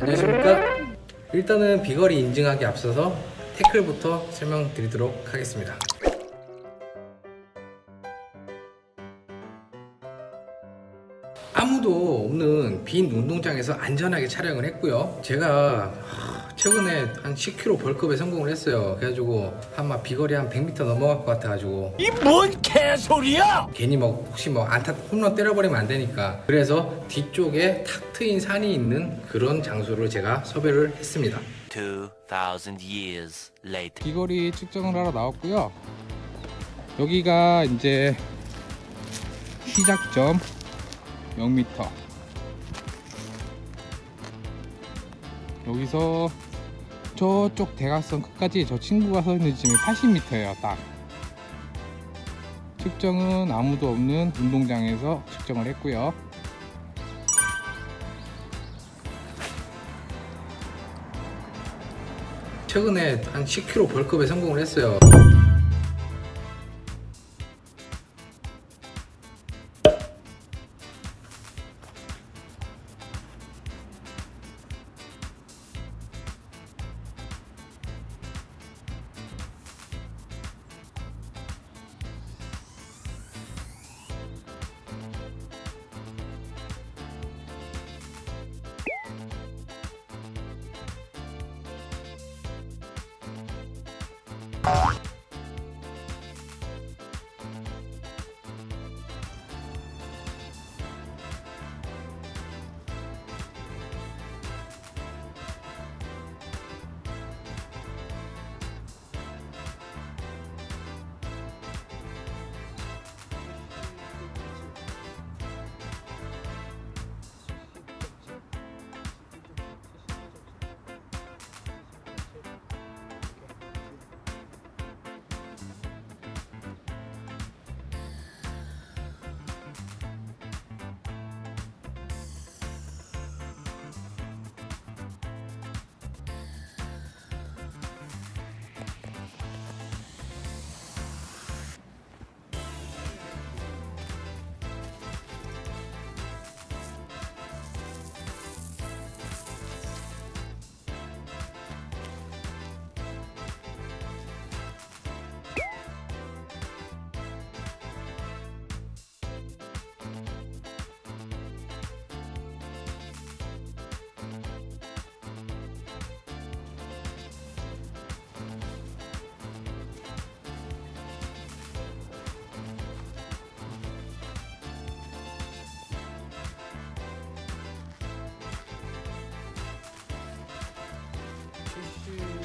안녕하십니까? 일단은 비거리 인증하기 앞서서 태클부터 설명드리도록 하겠습니다. 아무도 없는 빈 운동장에서 안전하게 촬영을 했고요. 제가 하, 최근에 한 10km 벌크업에 성공을 했어요. 그래가지고 한막 비거리 한 100m 넘어갈 것 같아가지고. 이 뭔 개소리야! 괜히 뭐 혹시 뭐 안타 홈런 때려버리면 안 되니까. 그래서 뒤쪽에 탁 트인 산이 있는 그런 장소를 제가 섭외를 했습니다. 2,000 years later. 비거리 측정을 하러 나왔고요. 여기가 이제 시작점 0m 여기서 저쪽 대각선 끝까지 저 친구가 서 있는 지점이 80m예요 딱. 측정은 아무도 없는 운동장에서 측정을 했고요. 최근에 한 10km 벌크업에 성공을 했어요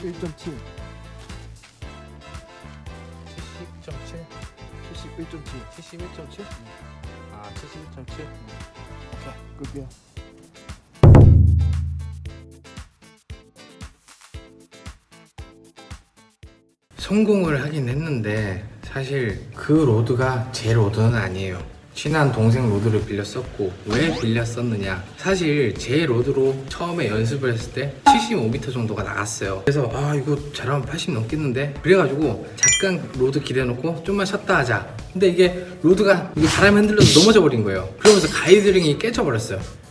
일점 칠70.7 71.7 71.7? 아 71.7? 급이야 성공을 하긴 했는데 사실 그 로드가 제 로드는 아니에요. 친한 동생 로드를 빌렸었고 왜 빌렸었느냐. 사실 제 로드로 처음에 연습을 했을 때 75m 정도가 나갔어요. 그래서 아 이거 잘하면 80 넘겠는데? 그래가지고 잠깐 로드 기대놓고 좀만 쉬었다 하자. 근데 이게 로드가 이게 바람에 흔들려서 넘어져 버린 거예요. 그러면서 가이드링이 깨져버렸어요. 아,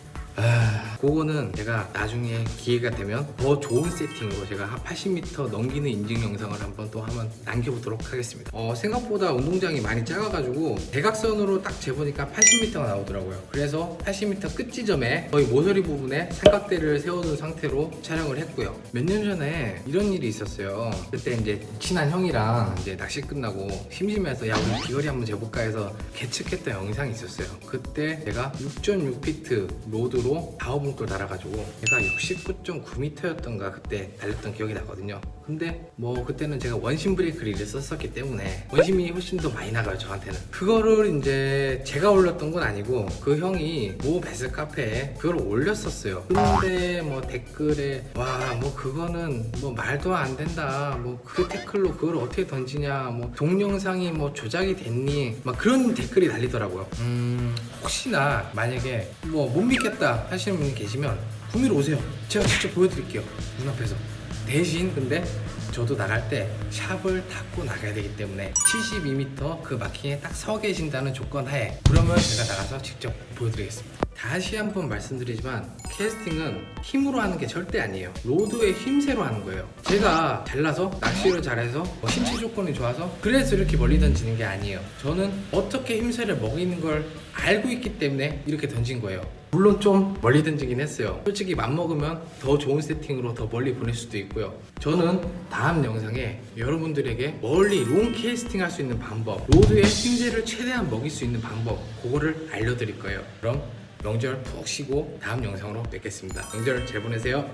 그거는 제가 나중에 기회가 되면 더 좋은 세팅으로 제가 한 80m 넘기는 인증 영상을 한번 또 한번 남겨보도록 하겠습니다. 어, 생각보다 운동장이 많이 작아가지고 대각선으로 딱 재보니까 80m가 나오더라고요. 그래서 80m 끝 지점에 거의 모서리 부분에 삼각대를 세워둔 상태로 촬영을 했고요. 몇 년 전에 이런 일이 있었어요. 그때 이제 친한 형이랑 이제 낚시 끝나고 심심해서 야 우리 비거리 한번 재볼까 해서 개측했던 영상이 있었어요. 그때 제가 6.6피트 로드로 다워 봉돌 달아가지고 제가 69.9m였던가 그때 달렸던 기억이 나거든요. 근데 뭐 그때는 제가 원심 브레이크 릴을 썼었기 때문에 원심이 훨씬 더 많이 나가요 저한테는. 그거를 이제 제가 올렸던 건 아니고 그 형이 모 베스 카페에 그걸 올렸었어요. 근데 뭐 댓글에 와 뭐 그거는 뭐 말도 안 된다. 뭐 그 태클로 그걸 어떻게 던지냐. 뭐 동영상이 뭐 조작이 됐니? 막 그런 댓글이 달리더라고요. 음 혹시나 만약에 뭐 못 믿겠다 하시는 분이 계시면 구미로 오세요. 제가 직접 보여드릴게요. 눈앞에서. 대신 근데 저도 나갈 때 샵을 닫고 나가야 되기 때문에 72m 그 마킹에 딱 서 계신다는 조건 하에 그러면 제가 나가서 직접 보여드리겠습니다. 다시 한번 말씀드리지만 캐스팅은 힘으로 하는 게 절대 아니에요. 로드의 힘새로 하는 거예요. 제가 잘나서 낚시를 잘해서 뭐 신체 조건이 좋아서 그래서 이렇게 멀리 던지는 게 아니에요. 저는 어떻게 힘새를 먹이는 걸 알고 있기 때문에 이렇게 던진 거예요. 물론 좀 멀리 던지긴 했어요. 솔직히 맘먹으면 더 좋은 세팅으로 더 멀리 보낼 수도 있고요. 저는 다음 영상에 여러분들에게 멀리 롱 캐스팅 할 수 있는 방법, 로드의 힘새를 최대한 먹일 수 있는 방법, 그거를 알려드릴 거예요. 그럼 명절 푹 쉬고 다음 영상으로 뵙겠습니다. 명절 잘 보내세요.